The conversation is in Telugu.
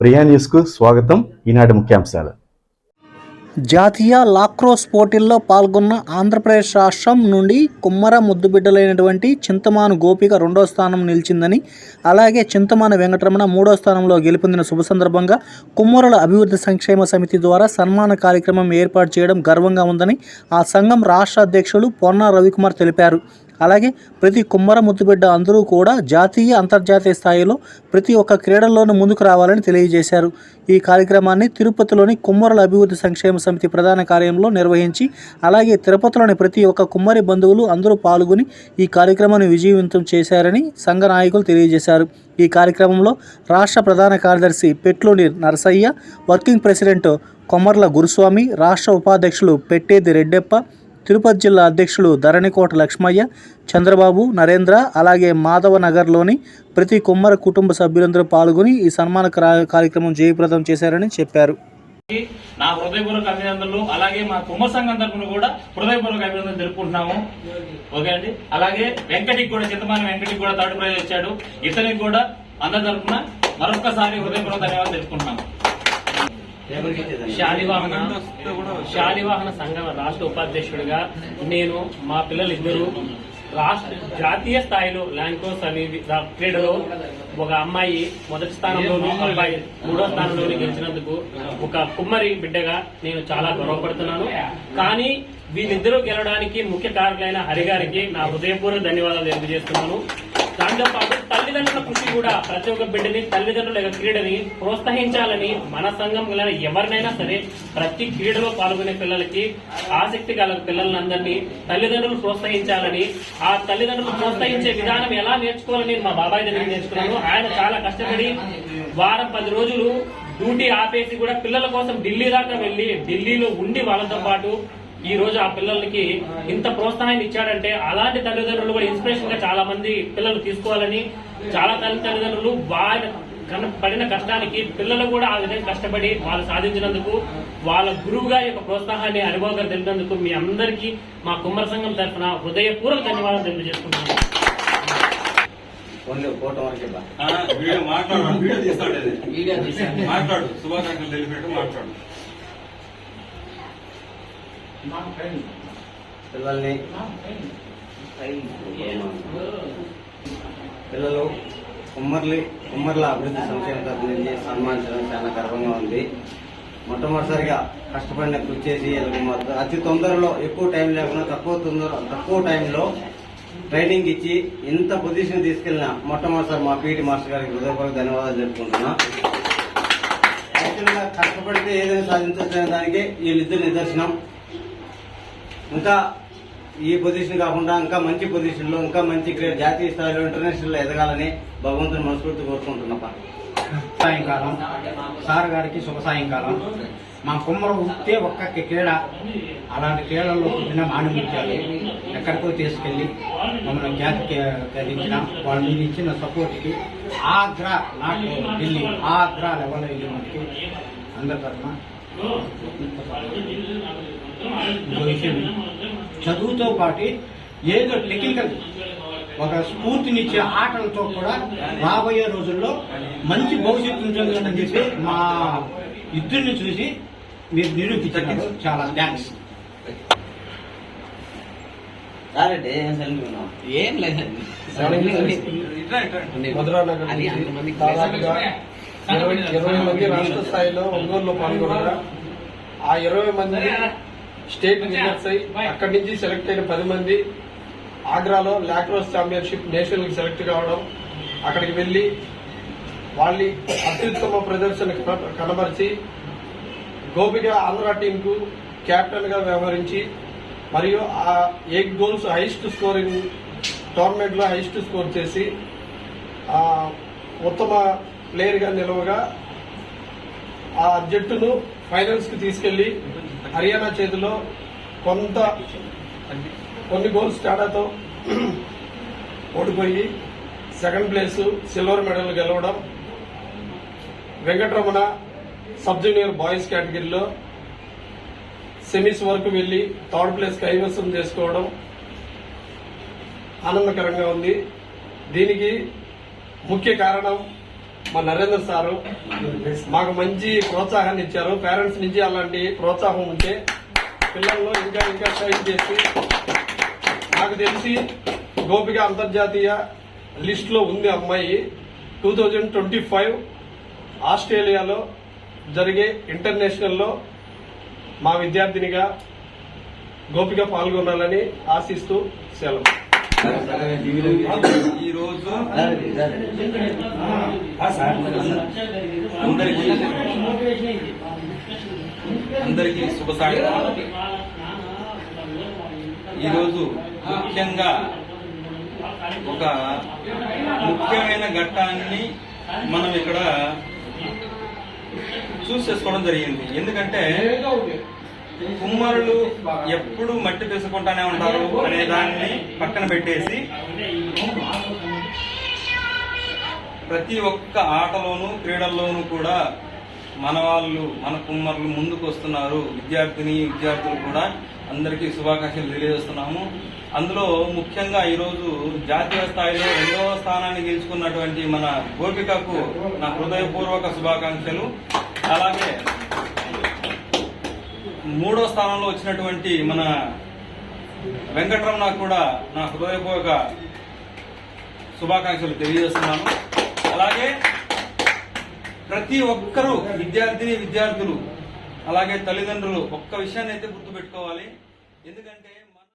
ప్రియా న్యూస్కు స్వాగతం. ఈనాటి ముఖ్యాంశాలు. జాతీయ లాక్రోస్ పోటీల్లో పాల్గొన్న ఆంధ్రప్రదేశ్ రాష్ట్రం నుండి కుమ్మర ముద్దుబిడ్డలైనటువంటి చింతమాను గోపిక రెండో స్థానం నిలిచిందని అలాగే చింతమాను వెంకటరమణ మూడో స్థానంలో గెలుపొందిన శుభ సందర్భంగా కుమ్మరుల అభివృద్ధి సంక్షేమ సమితి ద్వారా సన్మాన కార్యక్రమం ఏర్పాటు చేయడం గర్వంగా ఉందని ఆ సంఘం రాష్ట్ర అధ్యక్షులు పొన్నా రవికుమార్ తెలిపారు. అలాగే ప్రతి కుమ్మర ముద్దుబిడ్డ అందరూ కూడా జాతీయ అంతర్జాతీయ స్థాయిలో ప్రతి ఒక్క క్రీడల్లోనూ ముందుకు రావాలని తెలియజేశారు. ఈ కార్యక్రమాన్ని తిరుపతిలోని కుమ్మరుల అభివృద్ధి సంక్షేమ సమితి ప్రధాన కార్యంలో నిర్వహించి అలాగే తిరుపతిలోని ప్రతి ఒక్క కుమ్మరి బంధువులు అందరూ పాల్గొని ఈ కార్యక్రమాన్ని విజయవంతం చేశారని సంఘ నాయకులు తెలియజేశారు. ఈ కార్యక్రమంలో రాష్ట్ర ప్రధాన కార్యదర్శి పెట్లూని నరసయ్య వర్కింగ్ ప్రెసిడెంట్ కొమ్మర్ల గురుస్వామి రాష్ట్ర ఉపాధ్యక్షులు పెట్టేది రెడ్డెప్ప తిరుపతి జిల్లా అధ్యక్షులు ధరణికోట లక్ష్మయ్య చంద్రబాబు నరేంద్ర అలాగే మాధవ నగర్లోని ప్రతి కుమ్మర కుటుంబ సభ్యులందరూ పాల్గొని ఈ సన్మాన కార్యక్రమం జయప్రదం చేశారని చెప్పారు. నా హృదయపూర్వక అభినందనలు అలాగే మా కుమ్మ సంఘం తరఫున కూడా హృదయపూర్వక అభినందనలు తెలుపుకుంటున్నాము. ఓకే అండి? అలాగే వెంకటికి కూడా చింతమాన వెంకటికి కూడా థర్డ్ ప్రైజ్ వచ్చాడు ఇతనికి కూడా అందరి తరఫున మరొకసారి హృదయపూర్వక ధన్యవాదాలు తెలుపుకుంటున్నాము. శాలివాహన శాలివాహన సంఘం రాష్ట్ర ఉపాధ్యక్షుడిగా నేను మా పిల్లలు ఇద్దరు రాష్ట్ర జాతీయ స్థాయిలో ల్యాంకోస్ అనే క్రీడలో ఒక అమ్మాయి మొదటి స్థానంలో అబ్బాయి మూడో స్థానంలో గెలిచినందుకు ఒక కుమ్మరి బిడ్డగా నేను చాలా గర్వపడుతున్నాను. కానీ వీళ్ళిద్దరూ గెలవడానికి ముఖ్య కారకులైన హరిగారికి నా హృదయపూర్వక ధన్యవాదాలు తెలియజేస్తున్నాను. దాంతో పాటు తల్లిదండ్రుల కూడా ప్రతి ఒక్క బిడ్డని తల్లిదండ్రుల యొక్క క్రీడని ప్రోత్సహించాలని మన సంఘం గల ఎవరినైనా సరే ప్రతి క్రీడలో పాల్గొనే పిల్లలకి ఆసక్తి గల పిల్లలందరినీ తల్లిదండ్రులు ప్రోత్సహించాలని ఆ తల్లిదండ్రులు ప్రోత్సహించే విధానం ఎలా నేర్చుకోవాలని మా బాబాయ్ దగ్గర నేర్చుకున్నాను. ఆయన చాలా కష్టపడి వారం పది రోజులు డ్యూటీ ఆపేసి కూడా పిల్లల కోసం ఢిల్లీ దాకా వెళ్ళి ఢిల్లీలో ఉండి వాళ్ళతో పాటు ఈ రోజు ఆ పిల్లలకి ఇంత ప్రోత్సాహాన్ని ఇచ్చాడంటే అలాంటి తల్లిదండ్రులు కూడా ఇన్స్పిరేషన్గా చాలా మంది పిల్లలు తీసుకోవాలని చాలా తల్లి తల్లిదండ్రులు వారి కన- పడిన కష్టానికి పిల్లలు కూడా ఆ విధంగా కష్టపడి వాళ్ళు సాధించినందుకు వాళ్ళ గురువు గారి యొక్క ప్రోత్సాహాన్ని అనుభవంగా తెలిపినందుకు మీ అందరికీ మా కుమ్మర సంఘం తరఫున హృదయపూర్వక ధన్యవాదాలు ఆ, వీడియో మాట్లాడు వీడియో తీస్తాడు అది. మాట్లాడు శుభాకాంక్షలు తెలిపేట్టు మాట్లాడు. పిల్లల్ని పిల్లలు కుమ్మర్లి కుమ్మర్ల అభివృద్ధి సంక్షేమ నుంచి సన్మానించడం చాలా గర్వంగా ఉంది. మొట్టమొదటిసారిగా కష్టపడిన కృషి చేసి అతి తొందరలో ఎక్కువ టైం లేకుండా తక్కువ తొందర తక్కువ టైంలో ట్రైనింగ్ ఇచ్చి ఇంత పొజిషన్ తీసుకెళ్ళిన మొట్టమొదటిసారి మా పీటీ మాస్టర్ గారికి హృదయపూర్వక ధన్యవాదాలు చెప్పుకుంటున్నా కష్టపడితే ఏదైనా సాధించవచ్చు అనే దానికి వీళ్ళిద్దరు నిదర్శనం. ఇంకా ఈ పొజిషన్ కాకుండా ఇంకా మంచి పొజిషన్లో ఇంకా మంచి జాతీయ స్థాయిలో ఇంటర్నేషనల్లో ఎదగాలని భగవంతుని మనస్ఫూర్తి కోరుకుంటున్నా సాయంకాలం. సార్ గారికి శుభ సాయంకాలం. మా కుమ్మరం ఉంటే ఒక్క క్రీడ. అలాంటి క్రీడల్లో పుట్టిన మాణిముత్యాలు ఎక్కడికో తీసుకెళ్ళి మమ్మల్ని ఖ్యాతి కలిగించిన వాళ్ళు మీరు ఇచ్చిన సపోర్ట్కి ఆగ్రా నాట్ ఢిల్లీ ఆగ్రా లెవెల్ వెళ్ళి మనకి అందరి తరఫున చదువుతో పాటు ఏదో టెక్నికల్ ఒక స్ఫూర్తినిచ్చే ఆటలతో కూడా రాబోయే రోజుల్లో మంచి భవిష్యత్తు ఉంటుందని చెప్పి మా ఇద్దరిని చూసి మీరు నిరూపించారు. చాలా థ్యాంక్స్? ఏం లేదండి. ఇరవై ఇరవై మంది రాష్ట్ర స్థాయిలో ఒంగోలులో పాల్గొన్నారు ఆ ఇరవై మంది స్టేట్ విన్నర్స్ అయి అక్కడి నుంచి సెలెక్ట్ అయిన పది మంది ఆగ్రాలో లాక్రోస్ ఛాంపియన్షిప్ నేషనల్కి సెలెక్ట్ కావడం అక్కడికి వెళ్ళి వాళ్ళ అత్యుత్తమ ప్రదర్శన కన- కనబరిచి గోపిక ఆంధ్ర టీం కు కెప్టెన్గా వ్యవహరించి మరియు ఆ ఎయిట్ గోల్స్ హైయెస్ట్ స్కోరింగ్ టోర్నమెంట్లో హైయెస్ట్ స్కోర్ చేసి ఆ ఉత్తమ ప్లేయర్గా నిలవగా ఆ జట్టును ఫైనల్స్కి తీసుకెళ్ళి హర్యానా చేతిలో కొంత కొన్ని గోల్స్ తేడాతో ఓడిపోయి సెకండ్ ప్లేస్ సిల్వర్ మెడల్ గెలవడం వెంకటరమణ సబ్ జూనియర్ బాయ్స్ కేటగిరీలో సెమీస్ వరకు వెళ్ళి థర్డ్ ప్లేస్ కైవసం చేసుకోవడం ఆనందకరంగా ఉంది. దీనికి ముఖ్య కారణం మా నరేంద్ర సారు మాకు మంచి ప్రోత్సాహాన్ని ఇచ్చారు. పేరెంట్స్ నుంచి అలాంటి ప్రోత్సాహం ఉంటే పిల్లల్లో ఇంకా ఇంకా షైన్ చేసి నాకు తెలిసి గోపిక అంతర్జాతీయ లిస్ట్లో ఉంది అమ్మాయి. టూ థౌజండ్ ట్వంటీ ఫైవ్ ఆస్ట్రేలియాలో జరిగే ఇంటర్నేషనల్లో మా విద్యార్థినిగా గోపిక పాల్గొనాలని ఆశిస్తూ సెలవు. ఈ రోజు అందరికీ అందరికీ శుభ సాయంత్రం. ఈరోజు ముఖ్యంగా ఒక ముఖ్యమైన ఘట్టాన్ని మనం ఇక్కడ చూస్ చేసుకోవడం జరిగింది. ఎందుకంటే కుమ్మరులు ఎప్పుడు మట్టి పెసుకుంటానే ఉంటారు అనే దాన్ని పక్కన పెట్టేసి ప్రతి ఒక్క ఆటలోనూ క్రీడల్లోనూ కూడా మన వాళ్ళు మన కుమ్మరులు ముందుకు వస్తున్నారు. విద్యార్థిని విద్యార్థులు కూడా అందరికీ శుభాకాంక్షలు తెలియజేస్తున్నాము. అందులో ముఖ్యంగా ఈరోజు జాతీయ స్థాయిలో రెండవ స్థానాన్ని గెలుచుకున్నటువంటి మన గోపికకు నా హృదయపూర్వక శుభాకాంక్షలు. అలాగే మూడో స్థానంలో వచ్చినటువంటి మన వెంకటరమణ కూడా నా హృదయపూర్వక శుభాకాంక్షలు తెలియజేస్తున్నాను. అలాగే ప్రతి ఒక్కరూ విద్యార్థిని విద్యార్థులు అలాగే తల్లిదండ్రులు ఒక్క విషయాన్ని అయితే గుర్తుపెట్టుకోవాలి. ఎందుకంటే